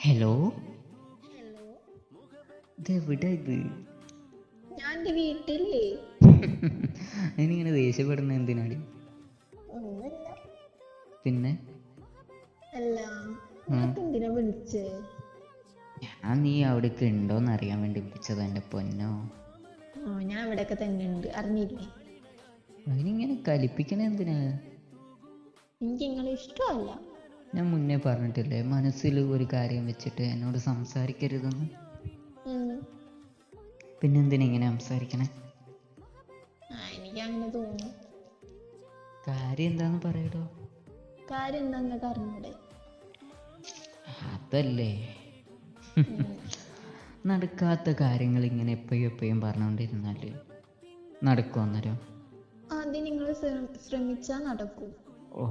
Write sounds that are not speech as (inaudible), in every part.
Hello hello ഇതെവിടെ ഇത്? ഞാൻ എന്റെ വീട്ടിലേ. (laughs) അതിനിങ്ങനെ ദേഷ്യപ്പെടുന്ന എന്തിനാടി? ഒന്നുമില്ല. പിന്നെ? അല്ല നിനക്ക് എന്തിനാ വിളിച്ചേ? ഞാൻ നീ അവിടേക്ക് ഉണ്ടോന്ന് അറിയാൻ വേണ്ടി വിളിച്ചത് എന്റെ പൊന്നോ. ഓ ഞാൻ ഇവിടെയൊക്കെ തന്നെ ഉണ്ട്. അറിഞ്ഞില്ലേ? അതിനിങ്ങനെ കലിപ്പിക്കണ എന്തിനാ? എനിക്ക് നിങ്ങളെ ഇഷ്ടമല്ല. ഞാൻ മുന്നേ പറഞ്ഞിട്ടില്ലേ മനസ്സിൽ ഒരു കാര്യം വെച്ചിട്ട് എന്നോട് സംസാരിക്കരുതെന്ന്? പിന്നെന്തിനാ ഇങ്ങനെ സംസാരിക്കണേ? എനിക്ക് അങ്ങനെ തോന്നുന്നു. കാര്യം എന്താന്ന് പറയടോ. കാര്യം അറിഞ്ഞൂടെ അതല്ലേ. നടക്കാത്ത കാര്യങ്ങൾ ഇങ്ങനെ എപ്പോഴും എപ്പോഴും പറഞ്ഞുകൊണ്ടിരുന്നാൽ നടക്കും അന്നേരം? ശ്രമിച്ചാ നിങ്ങൾ ശ്രമിച്ചാൽ നടക്കും. ഓ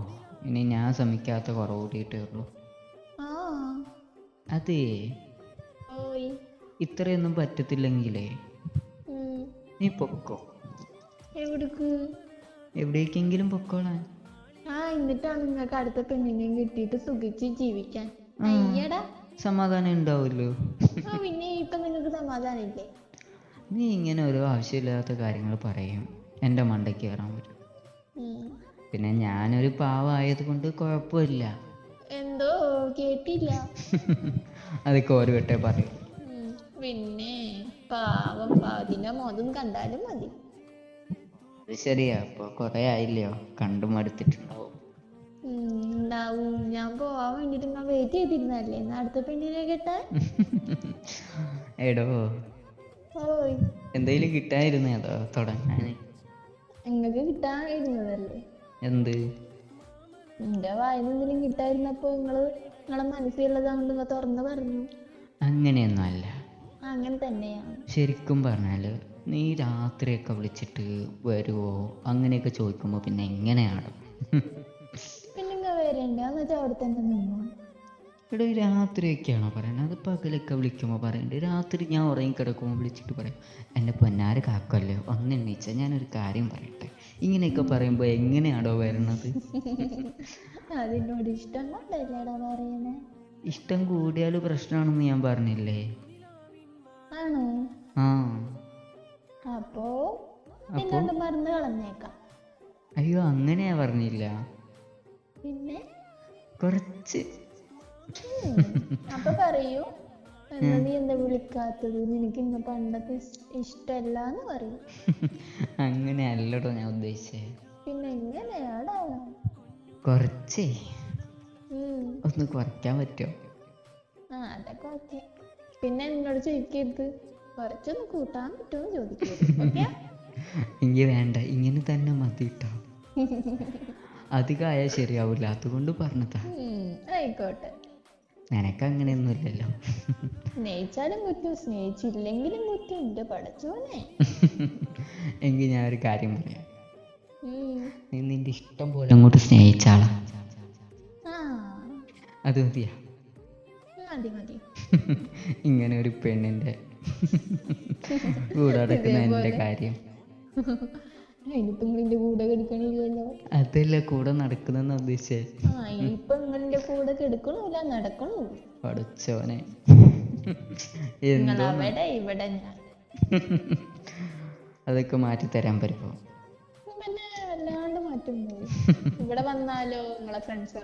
ഇനി ഞാൻ ശ്രമിക്കാത്ത കുറവ് കൂടിയിട്ടേ ഉള്ളൂ. അതേ. ഇത്രയൊന്നും പറ്റത്തില്ലെങ്കിലേ. നീ പൊക്കോ. എവിടേക്ക്? എവിടേക്കെങ്കിലും പൊക്കോളാൻ. ആ എന്നിട്ടാണ് നിങ്ങൾക്ക് അടുത്ത പെണ്ണിനെയും കിട്ടിയിട്ട് സുഖിച്ച് ജീവിക്കാൻ. അയ്യടാ. സമാധാനം ഉണ്ടാവുമല്ലോ. പിന്നെ ഇപ്പൊ നിങ്ങൾക്ക് സമാധാനില്ലേ നീ ഇങ്ങനെ ഒരു ആവശ്യമില്ലാത്ത കാര്യങ്ങൾ പറയും. എന്റെ മണ്ടയ്ക്ക് കയറാൻ പറ്റും. പിന്നെ ഞാനൊരു പാവമായത് കൊണ്ട് കുഴപ്പമില്ല. എന്തോ കേട്ടില്ല. (laughs) അതൊക്കെ ഓരോ വട്ടേ പറയും. പിന്നെ പാവം പാതിന മോതും കണ്ടാലും മതി. അത് ശരിയാ അപ്പൊ കൊറേ ആയില്ലയോ? കണ്ടും മടുത്തിട്ടുണ്ടാവും. ഉണ്ടാവും. ഞാൻ പോവാൻ വേണ്ടിട്ട് ഞാൻ വെയിറ്റ് ചെയ്തിരുന്നല്ലേ എന്നാ അടുത്ത പെണ്ണിനെ കിട്ടാൻ? (laughs) എടോ. ഓയ്. എന്തെങ്കിലും കിട്ടായിരുന്നു അതോ തുടങ്ങാൻ നിങ്ങൾക്ക് കിട്ടാതിരുന്നതല്ലേ? എന്ത്? എന്റെ വായന എന്തെങ്കിലും കിട്ടായിരുന്നപ്പോ നിങ്ങൾ നിങ്ങളെ മനസ്സിലുള്ളതാ കൊണ്ട് നിങ്ങൾ തുറന്നു പറഞ്ഞു. അങ്ങനെയൊന്നും അല്ല. അങ്ങനെ തന്നെയാണ് ശരിക്കും പറഞ്ഞാൽ നീ രാത്രിയൊക്കെ വിളിച്ചിട്ട് വരുവോ? അങ്ങനെയൊക്കെ ചോദിക്കുമ്പോ പിന്നെ എങ്ങനെയാണ്? പിന്നെ നിങ്ങൾ വരണ്ടേ? എന്ന് വെച്ചാൽ അവിടെ തന്നെ നിന്നു? ഇവിടെ രാത്രിയൊക്കെയാണോ പറയണത് അത് പകലൊക്കെ വിളിക്കുമ്പോൾ പറയണ്ട്. രാത്രി ഞാൻ ഉറങ്ങി കിടക്കുമ്പോൾ വിളിച്ചിട്ട് പറയും എന്റെ പൊന്നാര കാക്കല്ലേ? ഒന്ന് എണ്ണീച്ച ഞാനൊരു കാര്യം പറയട്ടെ. ഇങ്ങനെയൊക്കെ പറയുമ്പോൾ എങ്ങനെയാണോ വരുന്നത്? അതിനോട് ഇഷ്ടം കൊണ്ടല്ലേടാ ഇഷ്ടം കൂടിയാൽ പ്രശ്നമാണെന്ന് ഞാൻ പറഞ്ഞില്ലേ? ആണോ? ആ. അപ്പോ എന്നോട് മറന്ന് കളഞ്ഞേക്കാം. അയ്യോ അങ്ങനെയാ പറഞ്ഞില്ല. പിന്നെ? കുറച്ച്. അപ്പൊ പറയൂ. എന്നാ നീ എന്താ വിളിക്കാത്തത്? നിനക്ക് ഇന്ന പണ്ടത്തെ ഇഷ്ടല്ല ഇഷ്ടല്ലാന്ന് പറയും. (laughs) അങ്ങനെ അല്ലടോ ഞാൻ ഉദ്ദേശിച്ചേ. പിന്നെ എങ്ങനെയാടാ കുറച്ചേ. ഒന്ന് കുറയ്ക്കാൻ പറ്റുമോ ആ അതൊക്കെ ഓക്കെ. പിന്നെ എന്നോട് ചോദിക്കരുത്. കുറച്ചൊന്ന് കൂട്ടാൻ പറ്റുമോ ചോദിക്കരുത്. എനിക്ക് (laughs) വേണ്ട. ഇങ്ങനെ തന്നെ മതി കേട്ടോ (laughs) ശരിയാവില്ല അതുകൊണ്ട് പറഞ്ഞതാ. ആയിക്കോട്ടെ. നിനക്ക് അങ്ങനെയൊന്നുമില്ലല്ലോ സ്നേഹിച്ചാലും കുറ്റം സ്നേഹിച്ചില്ലെങ്കിലും കുറ്റം. എന്റെ പഠിച്ചോനെ എങ്കിൽ ഞാൻ ഒരു കാര്യം പറയാം. നീ നിന്റെ ഇഷ്ടം പോലെ അങ്ങോട്ട് സ്നേഹിച്ചാളാ? അത് മതിയാ. മതി മതി. ഇങ്ങനെ ഒരു പെണ്ണിന്റെ കൂടെ നടക്കുന്ന എന്റെ കാര്യം. അതല്ല കൂടെ നടക്കുന്നെന്ന് ഉദ്ദേശിച്ചേ? ഇപ്പൊ കൂടെ കെടുക്കണമില്ല നടക്കണമില്ല പഠിച്ചോനെ അവിടെ ഇവിടെ ഞാൻ. അതൊക്കെ മാറ്റി തരാൻ പറ്റുമോ? പിന്നെ വല്ലാണ്ട് മാറ്റം ഇവിടെ വന്നാലോ നിങ്ങളെ ഫ്രണ്ട്സ്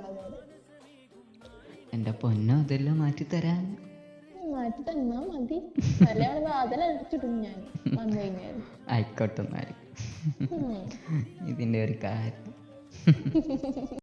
എന്റെ പൊന്നോ അതെല്ലാം മാറ്റി തരാൻ മാറ്റി തന്നാ മതി. നല്ലവണ്ണം വാതിൽ അടച്ചിടും ഞാൻ. വന്നു കഴിഞ്ഞാൽ ആയിക്കോട്ടെ എന്നാൽ. ഇതിന്റെ ഒരു കാര്യം.